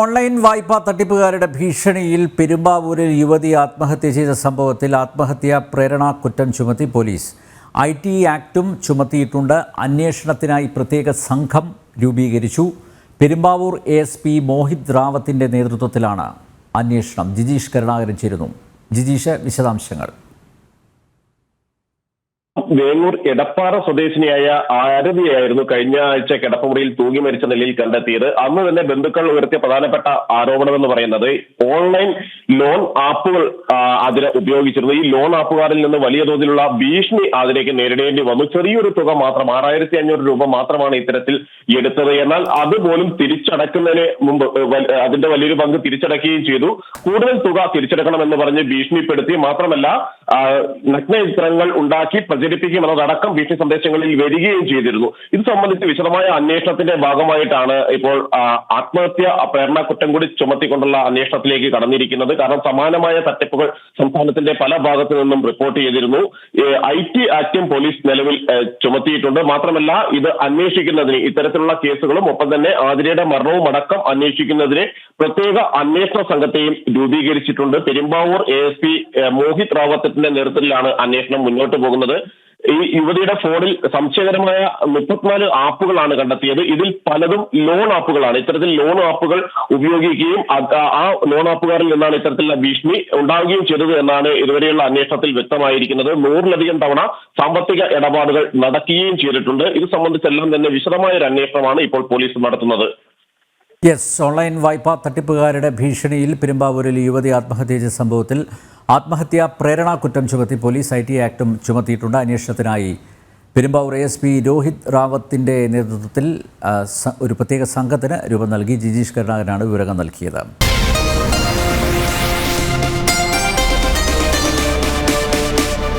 Online വായ്പാ തട്ടിപ്പുകാരുടെ ഭീഷണിയിൽ പെരുമ്പാവൂരിൽ യുവതി ആത്മഹത്യ ചെയ്ത സംഭവത്തിൽ ആത്മഹത്യാ പ്രേരണ കുറ്റം ചുമത്തി പോലീസ്. ഐ ടി ആക്ടും ചുമത്തിയിട്ടുണ്ട്. അന്വേഷണത്തിനായി പ്രത്യേക സംഘം രൂപീകരിച്ചു. പെരുമ്പാവൂർ എസ് പി മോഹിത് റാവത്തിന്റെ നേതൃത്വത്തിലാണ് അന്വേഷണം. ജിജീഷ് കരുണാകരൻ ചേരുന്നു. ജിജീഷ് വിശദാംശങ്ങൾ. വേങ്ങൂർ എടപ്പാറ സ്വദേശിനിയായ ആരതിയായിരുന്നു കഴിഞ്ഞ ആഴ്ച കിടപ്പുമുറിയിൽ തൂങ്ങി മരിച്ച നിലയിൽ കണ്ടെത്തിയത്. അന്ന് തന്നെ ബന്ധുക്കൾ ഉയർത്തിയ പ്രധാനപ്പെട്ട ആരോപണം എന്ന് പറയുന്നത് ഓൺലൈൻ ലോൺ ആപ്പുകൾ അതിനെ ഉപയോഗിച്ചിരുന്നു. ഈ ലോൺ ആപ്പുകാരിൽ നിന്ന് വലിയ തോതിലുള്ള ഭീഷണി അതിലേക്ക് നേരിടേണ്ടി വന്നു. ചെറിയൊരു തുക മാത്രം ആറായിരത്തി അഞ്ഞൂറ് രൂപ മാത്രമാണ് ഇത്തരത്തിൽ എടുത്തത്. എന്നാൽ അതുപോലും തിരിച്ചടക്കുന്നതിന് മുമ്പ് അതിന്റെ വലിയൊരു പങ്ക് തിരിച്ചടക്കുകയും ചെയ്തു. കൂടുതൽ തുക തിരിച്ചടക്കണമെന്ന് പറഞ്ഞ് ഭീഷണിപ്പെടുത്തി മാത്രമല്ല നഗ്ന ചിത്രങ്ങൾ ഉണ്ടാക്കി പ്രചരിപ്പിക്കുമെന്നതടക്കം ഭീഷണി സന്ദേശങ്ങളിൽ വരികയും ചെയ്തിരുന്നു. ഇത് സംബന്ധിച്ച് വിശദമായ അന്വേഷണത്തിന്റെ ഭാഗമായിട്ടാണ് ഇപ്പോൾ ആത്മഹത്യ പ്രേരണ കുറ്റം കൂടി ചുമത്തിക്കൊണ്ടുള്ള അന്വേഷണത്തിലേക്ക് കടന്നിരിക്കുന്നത്. കാരണം സമാനമായ തട്ടിപ്പുകൾ സംസ്ഥാനത്തിന്റെ പല ഭാഗത്തു നിന്നും റിപ്പോർട്ട് ചെയ്തിരുന്നു. ഐ ടി ആക്ടും പോലീസ് നിലവിൽ ചുമത്തിയിട്ടുണ്ട്. മാത്രമല്ല ഇത് അന്വേഷിക്കുന്നതിന് ഇത്തരത്തിലുള്ള കേസുകളും ഒപ്പം തന്നെ ആതിരയുടെ മരണവും അടക്കം അന്വേഷിക്കുന്നതിന് പ്രത്യേക അന്വേഷണ സംഘത്തെയും രൂപീകരിച്ചിട്ടുണ്ട്. Perumbavoor A S P Mohit റാവത്തിന്റെ നേതൃത്വത്തിലാണ് അന്വേഷണം മുന്നോട്ട് പോകുന്നത്. ഈ യുവതിയുടെ ഫോണിൽ സംശയകരമായ മുപ്പത്തിനാല് ആപ്പുകളാണ് കണ്ടെത്തിയത്. ഇതിൽ പലതും ലോൺ ആപ്പുകളാണ്. ഇത്തരത്തിൽ ലോൺ ആപ്പുകൾ ഉപയോഗിക്കുകയും ആ ലോൺ ആപ്പുകാരിൽ നിന്നാണ് ഇത്തരത്തിലുള്ള ഭീഷണി ഉണ്ടാവുകയും ചെയ്തത് എന്നാണ് ഇതുവരെയുള്ള അന്വേഷണത്തിൽ വ്യക്തമായിരിക്കുന്നത്. നൂറിലധികം തവണ സാമ്പത്തിക ഇടപാടുകൾ നടക്കുകയും ചെയ്തിട്ടുണ്ട്. ഇത് സംബന്ധിച്ചെല്ലാം തന്നെ വിശദമായ ഒരു അന്വേഷണമാണ് ഇപ്പോൾ പോലീസ് നടത്തുന്നത്. യെസ് ഓൺലൈൻ വായ്പാ തട്ടിപ്പുകാരുടെ ഭീഷണിയിൽ പെരുമ്പാവൂരിൽ യുവതി ആത്മഹത്യ ചെയ്ത സംഭവത്തിൽ ആത്മഹത്യാ പ്രേരണാ കുറ്റം ചുമത്തി പോലീസ് ഐ ടി ആക്ടും ചുമത്തിയിട്ടുണ്ട്. അന്വേഷണത്തിനായി പെരുമ്പാവൂർ എസ് പി രോഹിത് റാവത്തിന്റെ നേതൃത്വത്തിൽ ഒരു പ്രത്യേക സംഘത്തിന് രൂപം നൽകി. ജിജീഷ് കരുണാകരനാണ് വിവരങ്ങൾ നൽകിയത്.